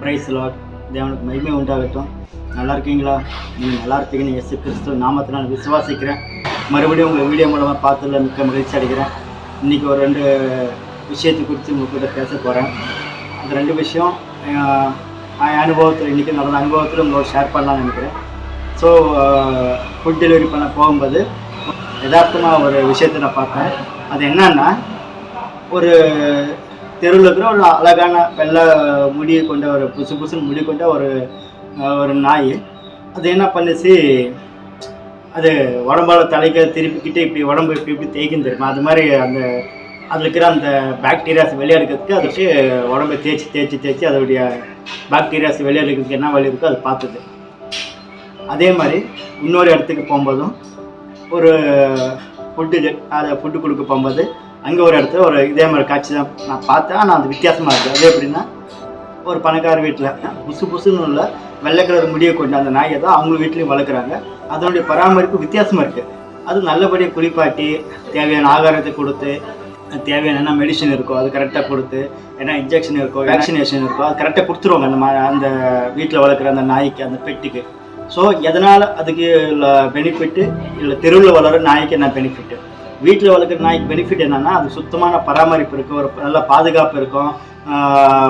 Price lot தேவனுக்கு மகிமை உண்டாகட்டும். நல்லா இருக்கீங்களா நீங்கள் நல்லா இருப்பீங்கன்னு எஸ் கிறிஸ்து நாமத்தை நான் விசுவாசிக்கிறேன். மறுபடியும் உங்கள் வீடியோ மூலமாக பார்த்துல மிக்க மகிழ்ச்சி அடைகிறேன். இன்றைக்கி ஒரு ரெண்டு விஷயத்தை குறித்து உங்கள்கிட்ட பேச போகிறேன் அந்த ரெண்டு விஷயம் என் அனுபவத்தில் இன்றைக்கி நடந்த அனுபவத்தில் உங்களோட ஷேர் பண்ணலாம்னு நினைக்கிறேன். ஸோ ஃபுட் டெலிவரி பண்ண போகும்போது யதார்த்தமாக ஒரு விஷயத்தை நான் பார்த்தேன் அது என்னன்னா ஒரு தெருவில் இருக்கிற ஒரு அழகான வெள்ளை முடியை கொண்ட ஒரு புசு புசுன்னு முடி கொண்ட ஒரு ஒரு நாய். அது என்ன பண்ணுச்சு? அது உடம்பால தலைக்க திருப்பிக்கிட்டு இப்படி உடம்பு இப்படி இப்படி தேய்க்கும் தெரியுமா? அது மாதிரி அந்த அதில் இருக்கிற அந்த பாக்டீரியாஸ் வெளியெடுக்கிறதுக்கு அதுக்கு உடம்பை தேய்ச்சி தேய்ச்சி தேய்ச்சி அதோடைய பாக்டீரியாஸ் வெளியெடுக்கிறதுக்கு என்ன வழி இருக்கோ அது பார்த்தது. அதே மாதிரி இன்னொரு இடத்துக்கு போகும்போதும் ஒரு ஃபுட்டு அதை ஃபுட்டு கொடுக்க போகும்போது அங்கே ஒரு இடத்துல ஒரு இதே மாதிரி காட்சி தான் நான் பார்த்தேன். ஆனால் அது வித்தியாசமாக இருக்குது அது எப்படின்னா ஒரு பணக்கார வீட்டில் புசு புசுன்னு உள்ள வெள்ளை கலர் முடியை கொண்டு அந்த நாயை தான் அவங்க வீட்லேயும் வளர்க்குறாங்க. அதனுடைய பராமரிப்பு வித்தியாசமாக இருக்குது அது நல்லபடியாக குளிப்பாட்டி தேவையான ஆகாரத்தை கொடுத்து தேவையான என்ன மெடிசன் இருக்கோ அது கரெக்டாக கொடுத்து என்ன இன்ஜெக்ஷன் இருக்கோ வேக்சினேஷன் இருக்கோ அது கரெக்டாக கொடுத்துருவாங்க. அந்த மா அந்த வீட்டில் வளர்க்குற அந்த நாய்க்கு அந்த பெட்டுக்கு. ஸோ எதனால் அதுக்கு பெனிஃபிட்டு இல்லை தெருவில் வளர நாய்க்கு என்ன பெனிஃபிட்டு வீட்டில் வளர்க்குற நாய்க்கு பெனிஃபிட் என்னன்னா அது சுத்தமான பராமரிப்பு இருக்கும் ஒரு நல்ல பாதுகாப்பு இருக்கும்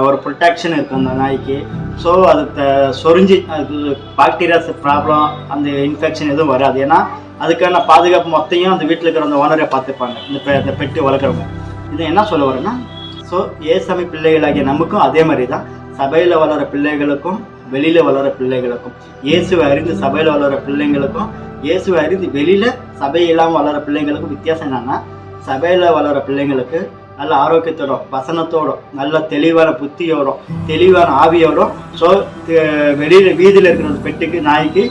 ஒரு ப்ரொடெக்ஷன் இருக்கும் அந்த நாய்க்கு. ஸோ அது த- சொரிஞ்சு அது பாக்டீரியாஸ் ப்ராப்ளம் அந்த இன்ஃபெக்ஷன் எதுவும் வராது. ஏன்னா அதுக்கான பாதுகாப்பு மொத்தையும் அந்த வீட்டில் இருக்கிற அந்த ஓனரை பார்த்துப்பாங்க. இந்த பெ இந்த பெட்டு வளர்க்குறவங்க. இது என்ன சொல்ல வரேன்னா ஸோ ஏசாமி பிள்ளைகளாகிய நமக்கும் அதே மாதிரி தான் சபையில் வளர பிள்ளைகளுக்கும் வெளியில் வளர பிள்ளைகளுக்கும் இயேசுவை அறிந்து சபையில் வளர பிள்ளைங்களுக்கும் இயேசுவை அறிந்து வெளியில் சபை இல்லாமல் வளர பிள்ளைங்களுக்கும் வித்தியாசம் என்னன்னா சபையில் வளர பிள்ளைங்களுக்கு நல்ல ஆரோக்கியத்தோட வசனத்தோடும் நல்ல தெளிவான புத்தியோட தெளிவான ஆவியோட ஸோ வெளியில் வீதியில் இருக்கிற பெட்டுக்கு நாய்க்கு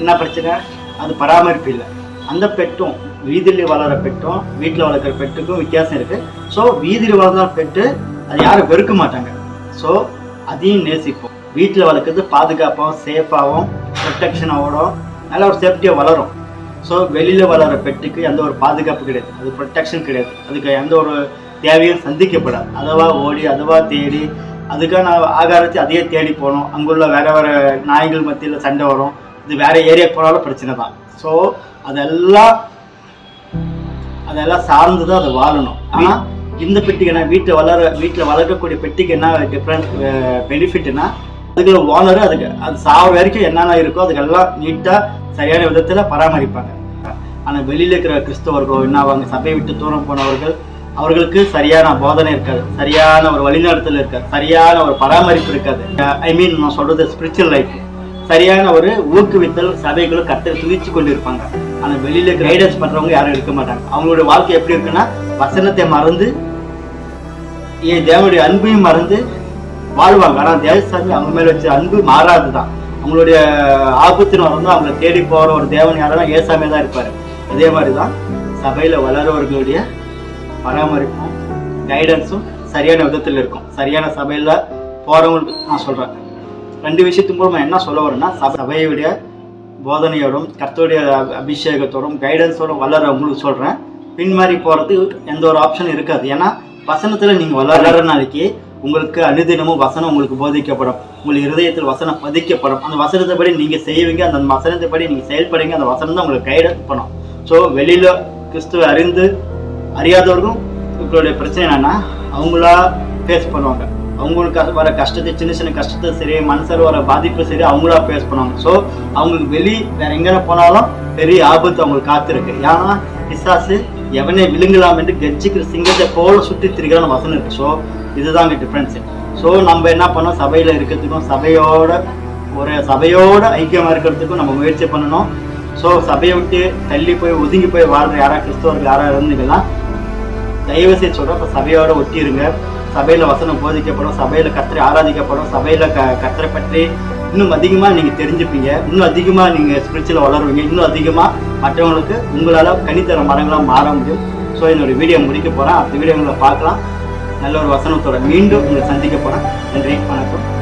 என்ன பிரச்சனை? அது பராமரிப்பு இல்லை. அந்த பெட்டும் வீதியில் வளர பெட்டும் வீட்டில் வளர்க்குற பெட்டுக்கும் வித்தியாசம் இருக்குது ஸோ வீதியில் வளர்ந்த பெட்டு அது யாரும் வெறுக்க மாட்டாங்க. ஸோ அதையும் நேசிப்போம். வீட்டில் வளர்க்குறது பாதுகாப்பாகவும் சேஃபாகவும் ப்ரொட்டெக்ஷனோட நல்ல ஒரு சேஃப்டியாக வளரும். ஸோ வெளியில் வளர பெட்டுக்கு எந்த ஒரு பாதுகாப்பு கிடையாது. அது ப்ரொட்டெக்ஷன் கிடையாது. அதுக்கு எந்த ஒரு தேவையும் சந்திக்கப்படாது. அதுவா ஓடி அதுவா தேடி அதுக்கான ஆகாரத்தை அதையே தேடி போகணும். அங்குள்ள வேற வேற நாய்கள் மத்தியில் சண்டை வரும். இது வேற ஏரியா போனாலும் பிரச்சனை தான். ஸோ அதெல்லாம் அதெல்லாம் சார்ந்து தான் அது வாழணும். ஆனால் இந்த பெட்டிக்கு என்ன வீட்டில் வளர வீட்டில் வளர்க்கக்கூடிய பெட்டிக்கு என்ன டிஃப்ரெண்ட் பெனிஃபிட்னா அதுக்கு ஓனர் அதுக்கு அது சாவர வரைக்கும் என்னென்ன இருக்கோ அதுக்கெல்லாம் நீட்டாக சரியான விதத்தில் பராமரிப்பாங்க. ஆனால் வெளியில் இருக்கிற கிறிஸ்தவர்களோ என்ன ஆவாங்க சபையை விட்டு தூரம் போனவர்கள் அவர்களுக்கு சரியான போதனை இருக்காது. சரியான ஒரு வழிநடத்தல் இருக்காது. சரியான ஒரு பராமரிப்பு இருக்காது. ஐ மீன் நான் சொல்றது ஸ்பிரிச்சுவல் லைஃப் சரியான ஒரு ஊக்குவித்தல் சபைகளும் கத்தரை துதிச்சு கொண்டு இருப்பாங்க ஆனால் வெளியில கைடன்ஸ் பண்றவங்க யாரும் இருக்க மாட்டாங்க. அவங்களுடைய வாழ்க்கை எப்படி இருக்குன்னா வசனத்தை மறந்து ஏன் தேவனுடைய அன்பையும் மறந்து வாழ்வாங்க. ஆனால் தேவசாமி அவங்க மேல வச்ச அன்பு மாறாது தான். அவங்களுடைய ஆபத்தின் வந்து அவங்களை தேடி போகிற ஒரு தேவன் யாரெல்லாம் ஏசாமே தான் இருப்பார். அதே மாதிரி தான் சபையில் வளர்றவர்களுடைய பராமரிப்பும் கைடன்ஸும் சரியான விதத்தில் இருக்கும். சரியான சபையில் போகிறவங்களுக்கு நான் சொல்கிறேன் ரெண்டு விஷயத்து மூலமாக என்ன சொல்ல வரேன்னா சபை- சபையுடைய போதனையோடும் கர்த்தருடைய அபிஷேகத்தோடும் கைடன்ஸோடும் வளர்றவங்களுக்கு பின் பின்மாறி போகிறதுக்கு எந்த ஒரு ஆப்ஷன் இருக்காது. ஏன்னா வசனத்தில் நீங்கள் வளர்ற நாளைக்கு உங்களுக்கு அனுதினமும் வசனம் உங்களுக்கு போதிக்கப்படும். உங்களுக்கு இருதயத்தில் வசனம் பதிக்கப்படும். அந்த வசனத்தைப்படி நீங்க செய்வீங்க அந்த வசனத்தைப்படி நீங்க செயல்படுங்க அந்த வசனம் தான் உங்களுக்கு கைடன்ஸ் பண்ணும் ஸோ வெளியில் கிறிஸ்துவை அறிந்து அறியாதவர்களும் உங்களுடைய பிரச்சனை என்னன்னா அவங்களா ஃபேஸ் பண்ணுவாங்க. அவங்களுக்கு வர கஷ்டத்தை சின்ன சின்ன கஷ்டத்தை சரி மனசில் வர பாதிப்பு சரி அவங்களா ஃபேஸ் பண்ணுவாங்க. ஸோ அவங்களுக்கு வெளி வேற எங்கே போனாலும் பெரிய ஆபத்து அவங்களுக்கு காத்திருக்கு. ஏன்னா பிசாசு எவனே விழுங்கலாம் என்று கெர்ச்சிக்கிற சிங்கத்தை போல சுற்றி திரிகிறான வசனம் இருக்கு. ஸோ இதுதான் அங்கே டிஃப்ரென்ஸு ஸோ நம்ம என்ன பண்ணோம் சபையில் இருக்கிறதுக்கும் சபையோட ஒரு சபையோட ஐக்கியமாக இருக்கிறதுக்கும் நம்ம முயற்சி பண்ணணும். ஸோ சபையை விட்டு தள்ளி போய் ஒதுங்கி போய் வாழ்ற யாரா கிறிஸ்தவர்கள் யாராக இருந்தீங்கன்னா தயவு செய்து சொல்கிறேன் இப்போ சபையோட ஒட்டிருங்க. சபையில் வசனம் போதிக்கப்படும் சபையில் கத்திரை ஆராதிக்கப்படும் சபையில் க கத்திரை பற்றி இன்னும் அதிகமாக நீங்கள் தெரிஞ்சுப்பீங்க. இன்னும் அதிகமாக நீங்கள் ஸ்பிரிச்சுவல் வளருவீங்க. இன்னும் அதிகமாக மற்றவங்களுக்கு உங்களால் கனித்தர மரங்களாக மாற முடியும். ஸோ என்னோட வீடியோ முடிக்க போகிறேன் அடுத்த வீடியோ உங்களை பார்க்கலாம். நல்ல ஒரு வசனத்தோட மீண்டும் உங்களை சந்திக்க போகிறேன் நன்றி வணக்கம்.